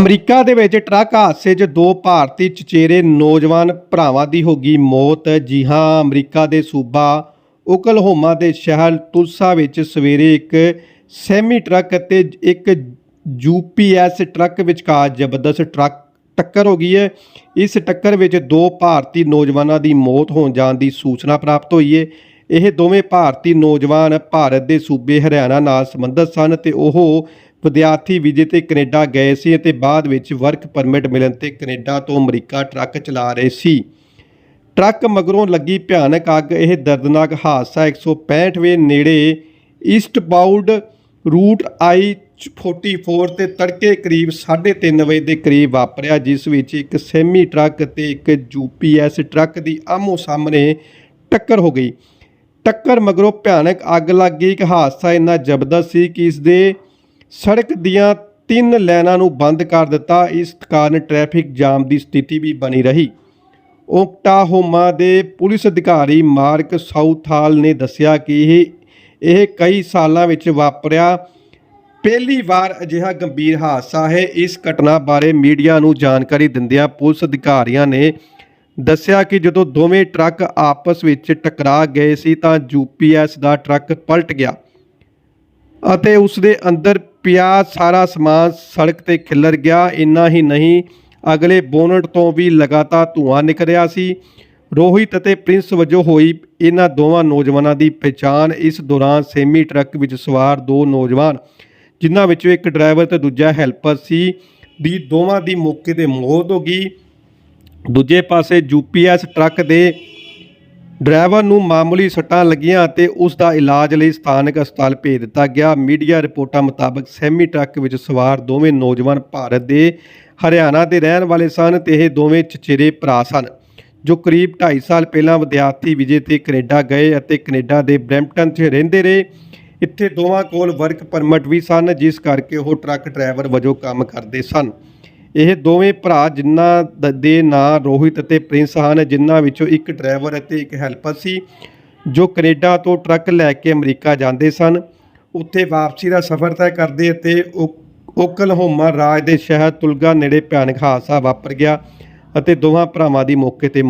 America ਦੇ ਵਿੱਚ truck ਹਾਦਸੇ 'ਚ ਦੋ ਭਾਰਤੀ ਚਚੇਰੇ ਨੌਜਵਾਨ ਭਰਾਵਾਂ ਦੀ ਹੋ ਗਈ ਮੌਤ। ਜੀ ਹਾਂ, ਅਮਰੀਕਾ ਦੇ ਸੂਬਾ ਓਕਲਹੋਮਾ ਦੇ ਸ਼ਹਿਰ ਤੁਲਸਾ ਵਿੱਚ ਸਵੇਰੇ ਇੱਕ ਸੈਮੀ ਟਰੱਕ ਅਤੇ ਇੱਕ ਯੂਪੀਐਸ ਟਰੱਕ ਵਿਚਕਾਰ ਜ਼ਬਰਦਸਤ ਟਰੱਕ ਟੱਕਰ ਹੋ ਗਈ ਹੈ। ਇਸ ਟੱਕਰ ਵਿੱਚ ਦੋ ਭਾਰਤੀ ਨੌਜਵਾਨਾਂ ਦੀ ਮੌਤ ਹੋਣ ਜਾਣ ਦੀ ਸੂਚਨਾ ਪ੍ਰਾਪਤ ਹੋਈ ਹੈ। ਇਹ ਦੋਵੇਂ ਭਾਰਤੀ ਨੌਜਵਾਨ ਭਾਰਤ ਦੇ ਸੂਬੇ ਹਰਿਆਣਾ ਨਾਲ ਸੰਬੰਧਿਤ ਸਨ ਤੇ ਉਹ ਵਿਦਿਆਰਥੀ ਵੀਜ਼ੇ ਤੇ ਕੈਨੇਡਾ ਗਏ ਸੀ ਅਤੇ ਬਾਅਦ ਵਿੱਚ ਵਰਕ ਪਰਮਿਟ ਮਿਲਣ ਤੇ ਕੈਨੇਡਾ ਤੋਂ ਅਮਰੀਕਾ ਟਰੱਕ ਚਲਾ ਰਹੇ ਸੀ। ਟਰੱਕ ਮਗਰੋਂ ਲੱਗੀ ਭਿਆਨਕ ਅੱਗ। ਇਹ ਦਰਦਨਾਕ ਹਾਦਸਾ 165ਵੇਂ ਨੇੜੇ ਈਸਟਬਾਊਂਡ ਰੂਟ ਆਈ 44 ਤੇ ਤੜਕੇ ਕਰੀਬ 3:30 ਵਜੇ ਦੇ ਕਰੀਬ ਵਾਪਰਿਆ, ਜਿਸ ਵਿੱਚ ਇੱਕ ਸੈਮੀ ਟਰੱਕ ਤੇ ਇੱਕ ਯੂਪੀਐਸ ਟਰੱਕ ਦੀ ਆਮੋ ਸਾਹਮਣੇ ਟੱਕਰ ਹੋ ਗਈ। ਟੱਕਰ ਮਗਰੋਂ ਭਿਆਨਕ ਅੱਗ ਲੱਗ ਗਈ। ਇੱਕ ਹਾਦਸਾ ਇੰਨਾ ਜ਼ਬਰਦਸਤ ਸੀ ਕਿ ਇਸ ਦੇ ਸੜਕ ਦੀਆਂ ਤਿੰਨ ਲੈਨਾਂ ਨੂੰ ਬੰਦ ਕਰ ਦਿੱਤਾ। ਇਸ ਕਾਰਨ ਟ੍ਰੈਫਿਕ ਜਾਮ ਦੀ ਸਥਿਤੀ ਵੀ ਬਣੀ ਰਹੀ। ਓਕਟਾਹੋਮਾ ਦੇ ਪੁਲਿਸ ਅਧਿਕਾਰੀ ਮਾਰਕ ਸਾਊਥਾਲ ਨੇ ਦੱਸਿਆ ਕਿ ਇਹ ਇਹ ਕਈ ਸਾਲਾਂ ਵਿੱਚ ਵਾਪਰਿਆ। ਪਹਿਲੀ ਵਾਰ ਅਜਿਹਾ ਗੰਭੀਰ ਹਾਦਸਾ ਹੈ। ਇਸ ਘਟਨਾ ਬਾਰੇ ਮੀਡੀਆ ਨੂੰ ਜਾਣਕਾਰੀ ਦਿੰਦਿਆਂ ਪੁਲਿਸ ਅਧਿਕਾਰੀਆਂ ਨੇ ਦੱਸਿਆ ਕਿ ਜਦੋਂ ਦੋਵੇਂ ਟਰੱਕ ਆਪਸ ਵਿੱਚ ਟਕਰਾ ਗਏ ਸੀ ਤਾਂ ਯੂਪੀਐਸ ਦਾ ਟਰੱਕ ਪਲਟ ਗਿਆ ਅਤੇ ਉਸ ਦੇ ਅੰਦਰ ਪਿਆ, ਸਾਰਾ ਸਮਾਨ ਸੜਕ ਤੇ ਖਿਲਰ ਗਿਆ, ਇੰਨਾ ਹੀ ਨਹੀਂ। ਅਗਲੇ ਬੋਨਟ ਤੋਂ ਵੀ ਲਗਾਤਾਰ ਧੂੰਆਂ ਨਿਕਲਿਆ ਸੀ। ਰੋਹਿਤ ਅਤੇ ਪ੍ਰਿੰਸ ਵਜੋਂ ਹੋਈ ਇਹਨਾਂ ਦੋਵਾਂ ਨੌਜਵਾਨਾਂ ਦੀ ਪਛਾਣ ਇਸ ਦੌਰਾਨ ਸੇਮੀ ਟਰੱਕ ਵਿੱਚ ਸਵਾਰ ਦੋ ਨੌਜਵਾਨ, ਜਿਨ੍ਹਾਂ ਵਿੱਚੋਂ ਇੱਕ ਡਰਾਈਵਰ ਤੇ ਦੂਜਾ ਹੈਲਪਰ ਸੀ, ਦੀ ਦੋਵਾਂ ਦੀ ਮੌਕੇ ਤੇ ਮੌਤ ਹੋ ਗਈ। ਦੂਜੇ ਪਾਸੇ ਯੂਪੀਐਸ ਟਰੱਕ ਦੇ ਡਰਾਈਵਰ ਨੂੰ ਮਾਮੂਲੀ ਸੱਟਾਂ ਲੱਗੀਆਂ ਅਤੇ ਉਸ ਦਾ ਇਲਾਜ ਲਈ ਸਥਾਨਕ ਹਸਪਤਾਲ ਭੇਜ ਦਿੱਤਾ ਗਿਆ। ਮੀਡੀਆ ਰਿਪੋਰਟਾਂ ਮੁਤਾਬਕ ਸੈਮੀ ਟਰੱਕ ਵਿੱਚ ਸਵਾਰ ਦੋਵੇਂ ਨੌਜਵਾਨ ਭਾਰਤ ਦੇ ਹਰਿਆਣਾ ਦੇ ਰਹਿਣ ਵਾਲੇ ਸਨ ਤੇ ਇਹ ਦੋਵੇਂ ਚਚੇਰੇ ਭਰਾ ਸਨ, ਜੋ ਕਰੀਬ 2.5 ਸਾਲ ਪਹਿਲਾਂ ਵਿਦਿਆਰਥੀ ਵਿਜੇ ਤੇ ਕੈਨੇਡਾ ਗਏ ਅਤੇ ਕੈਨੇਡਾ ਦੇ ਬਰੈਂਪਟਨ 'ਚ ਰਹਿੰਦੇ ਰਹੇ। ਇੱਥੇ ਦੋਵਾਂ ਕੋਲ ਵਰਕ ਪਰਮਿਟ ਵੀ ਸਨ, ਜਿਸ ਕਰਕੇ ਉਹ ਟਰੱਕ ਡਰਾਈਵਰ ਵਜੋਂ ਕੰਮ ਕਰਦੇ ਸਨ। ਇਹ ਦੋਵੇਂ ਭਰਾ ਜਿਨ੍ਹਾਂ ਦ- ਦੇ ਨਾਂ ਰੋਹਿਤ ਅਤੇ ਪ੍ਰਿੰਸ ਹਨ, ਜਿਨ੍ਹਾਂ ਵਿੱਚੋਂ ਇੱਕ ਡਰਾਈਵਰ ਅਤੇ ਇੱਕ ਹੈਲਪਰ ਸੀ, ਜੋ ਕੈਨੇਡਾ ਤੋਂ ਟਰੱਕ ਲੈ ਕੇ ਅਮਰੀਕਾ ਜਾਂਦੇ ਸਨ। ਉੱਥੇ ਵਾਪਸੀ ਦਾ ਸਫ਼ਰ ਤੈਅ ਕਰਦੇ ਅਤੇ ਓ- ਓਕਲਹੋਮਾ ਰਾਜ ਦੇ ਸ਼ਹਿਰ ਤੁਲਗਾ ਨੇੜੇ ਭਿਆਨਕ ਹਾਦਸਾ ਵਾਪਰ ਗਿਆ ਅਤੇ ਦੋਵਾਂ ਭਰਾਵਾਂ ਦੀ ਮੌਕੇ ਤੇ